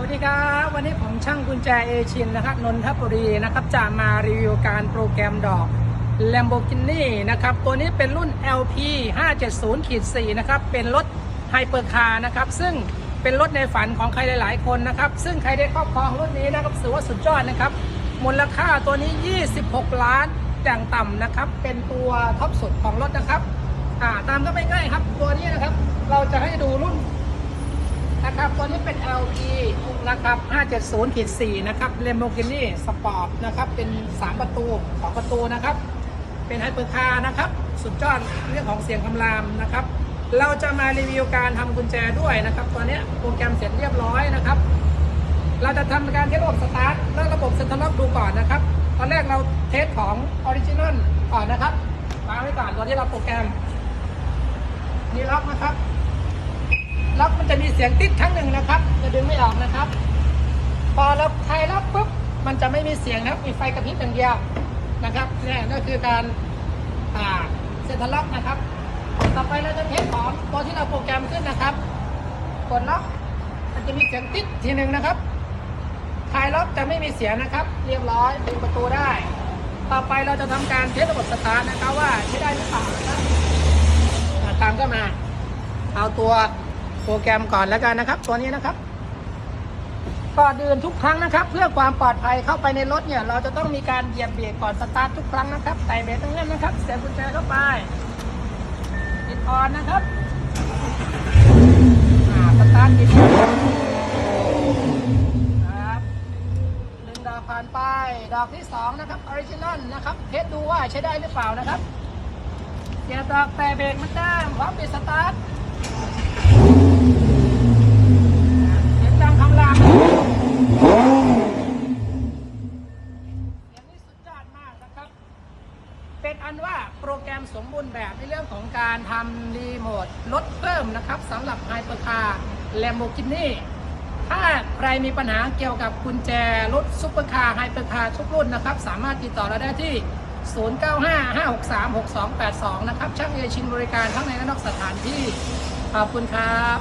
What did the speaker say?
วัสดีครับ วันนี้ผมช่างกุญแจเอชินนะครับนนทบุรีนะครับจะมารีวิวการโปรแกรมดอก Lamborghini นะครับ ตัวนี้เป็นรุ่น LP 570ขีด4นะครับ เป็นรถไฮเปอร์คาร์นะครับ ซึ่งเป็นรถในฝันของใครหลาย ๆ คนนะครับ ซึ่งใครได้ครอบครองรุ่นนี้นะครับถือว่าสุดยอดนะครับ มูลค่าตัวนี้ 26 ล้านอย่างต่ำนะครับ เป็นตัวท็อปสุดของรถนะครับ อ่าตามก็ไม่ง่ายครับ ตัวนี้นะครับ เราจะให้ดูรุ่น ตัวนี้เป็น LE นะครับ 570ขีด4นะครับ Lamborghini Sport นะครับ เป็น 3 ประตู 2 ประตูนะครับ เป็นไฮเปอร์คาร์นะครับ สุดยอดเรื่องของเสียงคำรามนะครับ เราจะมารีวิวการทำกุญแจด้วยนะครับ ตัวนี้โปรแกรมเสร็จเรียบร้อยนะครับ เราจะทำการเทสระบบสตาร์ทและระบบเซ็นทรัลล็อกดูก่อนนะครับ ตอนแรกเราเทสของออริจินอลก่อนนะครับวางไว้ก่อนตัวที่เราโปรแกรมนี่ล็อกนะครับ ล็อกมันจะมีเสียงติดครั้งหนึ่งนะครับ จะดึงไม่ออกนะครับ พอเราไทยล็อกปุ๊บมันจะไม่มีเสียงนะครับมีไฟกระพริบอย่างเดียวนะครับนี่นั่นคือการอ่าเซ็นทรัลล็อกนะครับ ต่อไปเราจะเทสของตัวที่เราโปรแกรมขึ้นนะครับ กดล็อกมันจะมีเสียงติดทีหนึ่งนะครับไทยล็อกจะไม่มีเสียงนะครับ เรียบร้อยดึงประตูได้ ต่อไปเราจะทำการเทสระบบสตาร์ทนะครับว่าใช้ได้หรือเปล่านะครับตามก็มา เอาตัว โปรแกรมก่อนแล้วกันนะครับ ตัวนี้นะครับก่อนอื่นทุกครั้งนะครับ เพื่อความปลอดภัยเข้าไปในรถเนี่ย เราจะต้องมีการเหยียบเบรกก่อนสตาร์ททุกครั้งนะครับใส่เบรกทั้งนั้นนะครับเสียบกุญแจเข้าไปปิดออนนะครับสตาร์ทติดครับหนึ่งดอกผ่านไป ดอกที่สองนะครับออริจินอลนะครับเทสดูว่าใช้ได้หรือเปล่านะครับเสียบดอกแต่เบรกมันได้พร้อมปิดสตาร์ท เสียงดังคำรามเสียงนี้สุดยอดมากนะครับ เป็นอันว่าโปรแกรมสมบูรณ์แบบในเรื่องของการทำรีโมทลดเพิ่มนะครับสำหรับไฮเปอร์คาร์แลมโบกินี่ถ้าใครมีปัญหาเกี่ยวกับกุญแจรถซุปเปอร์คาร์ไฮเปอร์คาร์ทุกรุ่นนะครับ สามารถติดต่อเราได้ที่ 0955636282 นะครับช่างเอชินบริการทั้งในและนอกสถานที่ ขอบคุณครับ